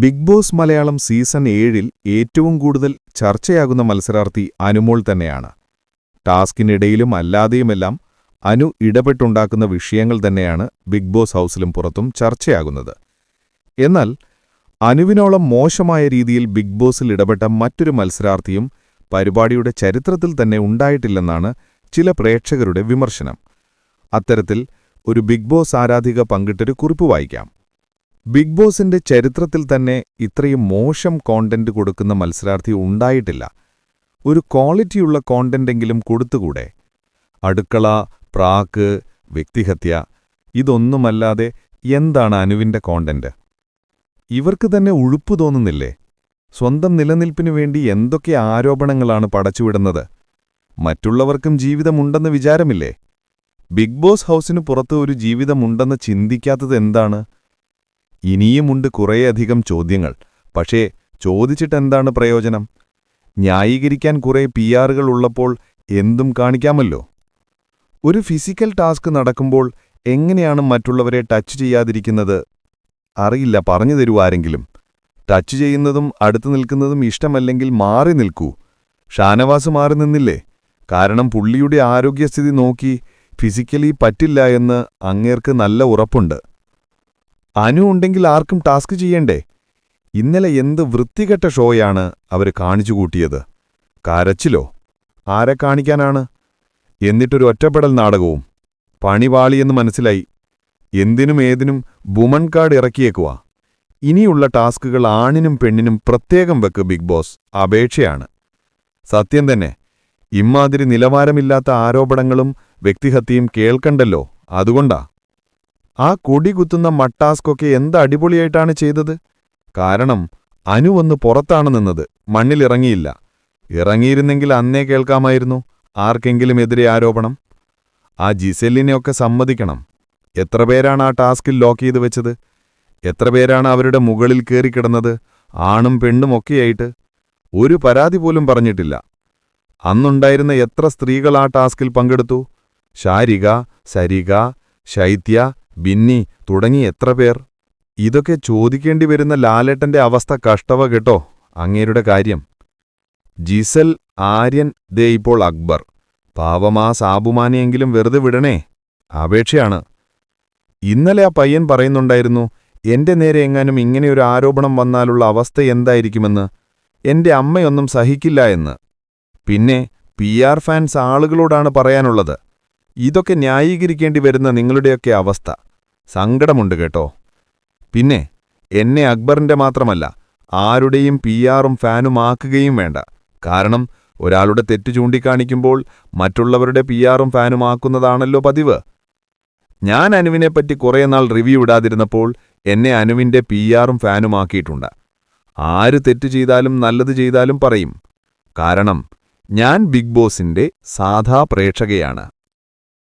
Big boss Malayalam season ഏഴിൽ ഏറ്റവും കൂടുതൽ ചർച്ചയാകുന്ന മത്സരാർത്ഥി അനുമോൾ തന്നെയാണ്. ടാസ്കിനിടയിലും അല്ലാതെയുമെല്ലാം അനു ഇടപെട്ടുണ്ടാക്കുന്ന വിഷയങ്ങൾ തന്നെയാണ് ബിഗ് ബോസ് ഹൗസിലും പുറത്തും ചർച്ചയാകുന്നത്. എന്നാൽ അനുവിനോളം മോശമായ രീതിയിൽ ബിഗ് ബോസിൽ ഇടപെട്ട മറ്റൊരു മത്സരാർത്ഥിയും പരിപാടിയുടെ ചരിത്രത്തിൽ തന്നെ ഉണ്ടായിട്ടില്ലെന്നാണ് ചില പ്രേക്ഷകരുടെ വിമർശനം. അത്തരത്തിൽ ഒരു ബിഗ് ബോസ് ആരാധിക പങ്കിട്ടൊരു കുറിപ്പ് വായിക്കാം. ബിഗ് ബോസിന്റെ ചരിത്രത്തിൽ തന്നെ ഇത്രയും മോശം കോണ്ടന്റ് കൊടുക്കുന്ന മത്സരാർത്ഥി ഉണ്ടായിട്ടില്ല. ഒരു ക്വാളിറ്റിയുള്ള കോണ്ടന്റെങ്കിലും കൊടുത്തുകൂടെ? അടുക്കള പ്രാക്ക് വ്യക്തിഹത്യ ഇതൊന്നുമല്ലാതെ എന്താണ് അനുവിന്റെ കോണ്ടന്റ് ഇവർക്ക് തന്നെ ഉഴുപ്പ് തോന്നുന്നില്ലേ? സ്വന്തം നിലനിൽപ്പിനു വേണ്ടി എന്തൊക്കെ ആരോപണങ്ങളാണ് പടച്ചുവിടുന്നത്? മറ്റുള്ളവർക്കും ജീവിതമുണ്ടെന്ന് വിചാരമില്ലേ? ബിഗ് ബോസ് ഹൗസിനു പുറത്ത് ഒരു ജീവിതമുണ്ടെന്ന് ചിന്തിക്കാത്തത് എന്താണ്? ഇനിയുമുണ്ട് കുറേയധികം ചോദ്യങ്ങൾ. പക്ഷേ ചോദിച്ചിട്ടെന്താണ് പ്രയോജനം? ന്യായീകരിക്കാൻ കുറേ പി ആറുകൾ ഉള്ളപ്പോൾ എന്തും കാണിക്കാമല്ലോ? ഒരു ഫിസിക്കൽ ടാസ്ക് നടക്കുമ്പോൾ എങ്ങനെയാണ് മറ്റുള്ളവരെ ടച്ച് ചെയ്യാതിരിക്കുന്നത്? അറിയില്ല പറഞ്ഞു തരൂ ആരെങ്കിലും. ടച്ച് ചെയ്യുന്നതും അടുത്തു നിൽക്കുന്നതും ഇഷ്ടമല്ലെങ്കിൽ മാറി നിൽക്കൂ. ഷാനവാസ് മാറി നിന്നില്ലേ? കാരണം പുള്ളിയുടെ ആരോഗ്യസ്ഥിതി നോക്കി ഫിസിക്കലി പറ്റില്ല എന്ന് അങ്ങേർക്ക് നല്ല ഉറപ്പുണ്ട്. അനു ഉണ്ടെങ്കിൽ ആർക്കും ടാസ്ക് ചെയ്യണ്ടേ? ഇന്നലെ എന്ത് വൃത്തികെട്ട ഷോയാണ് അവർ കാണിച്ചുകൂട്ടിയത് കരച്ചിലോ? ആരെ കാണിക്കാനാണ്? എന്നിട്ടൊരു ഒറ്റപ്പെടൽ നാടകവും. പണിവാളിയെന്ന് മനസ്സിലായി. എന്തിനും ഏതിനും ബുമൺ കാർഡ് ഇറക്കിയേക്കുവാ. ഇനിയുള്ള ടാസ്കുകൾ ആണിനും പെണ്ണിനും പ്രത്യേകം വെക്ക് ബിഗ് ബോസ്. അപേക്ഷയാണ്. സത്യം തന്നെ. ഇമ്മാതിരി നിലവാരമില്ലാത്ത ആരോപണങ്ങളും വ്യക്തിഹത്യയും കേൾക്കണ്ടല്ലോ. അതുകൊണ്ടാ. ആ കൊടി കുത്തുന്ന മട്ടാസ്കൊക്കെ എന്ത് അടിപൊളിയായിട്ടാണ് ചെയ്തത്? കാരണം അനു വന്ന് പുറത്താണ് നിന്നത് മണ്ണിലിറങ്ങിയില്ല ഇറങ്ങിയിരുന്നെങ്കിൽ അന്നേ കേൾക്കാമായിരുന്നു ആർക്കെങ്കിലും എതിരെ ആരോപണം? ആ ജിസെല്ലിനെയൊക്കെ സമ്മതിക്കണം. എത്ര പേരാണ് ആ ടാസ്കിൽ ലോക്ക് ചെയ്ത് വെച്ചത്? എത്ര പേരാണ് അവരുടെ മുകളിൽ കയറിക്കിടന്നത് ആണും പെണ്ണും ഒക്കെയായിട്ട്? ഒരു പരാതി പോലും പറഞ്ഞിട്ടില്ല. അന്നുണ്ടായിരുന്ന എത്ര സ്ത്രീകൾ ആ ടാസ്കിൽ പങ്കെടുത്തു? ശാരിക സരിക ശൈത്യ ബിന്നി തുടങ്ങി എത്ര പേർ? ഇതൊക്കെ ചോദിക്കേണ്ടി വരുന്ന ലാലേട്ടന്റെ അവസ്ഥ കഷ്ടവ കേട്ടോ അങ്ങേരുടെ കാര്യം. ജിസൽ ആര്യൻ ദേ ഇപ്പോൾ അക്ബർ. പാവമാ സാബുമാനെയെങ്കിലും വെറുതെ വിടണേ. അപേക്ഷയാണ്. ഇന്നലെ ആ പയ്യൻ പറയുന്നുണ്ടായിരുന്നു എന്റെ നേരെ എങ്ങാനും ഇങ്ങനെയൊരു ആരോപണം വന്നാലുള്ള അവസ്ഥ എന്തായിരിക്കുമെന്ന്. എന്റെ അമ്മയൊന്നും സഹിക്കില്ല എന്ന്. പിന്നെ പി ആർ ഫാൻസ് ആളുകളോടാണ് പറയാനുള്ളത്. ഇതൊക്കെ ന്യായീകരിക്കേണ്ടി വരുന്ന നിങ്ങളുടെയൊക്കെ അവസ്ഥ. സങ്കടമുണ്ട് കേട്ടോ. പിന്നെ എന്നെ അക്ബറിന്റെ മാത്രമല്ല ആരുടെയും പി ആറും വേണ്ട. കാരണം ഒരാളുടെ തെറ്റു ചൂണ്ടിക്കാണിക്കുമ്പോൾ മറ്റുള്ളവരുടെ പി ആറും ഫാനുമാക്കുന്നതാണല്ലോ പതിവ്. ഞാൻ അനുവിനെപ്പറ്റി കുറേ നാൾ റിവ്യൂ ഇടാതിരുന്നപ്പോൾ എന്നെ അനുവിന്റെ പി ആറും ആര് തെറ്റു ചെയ്താലും നല്ലത് ചെയ്താലും പറയും. കാരണം ഞാൻ ബിഗ് ബോസിന്റെ സാധാ പ്രേക്ഷകയാണ്.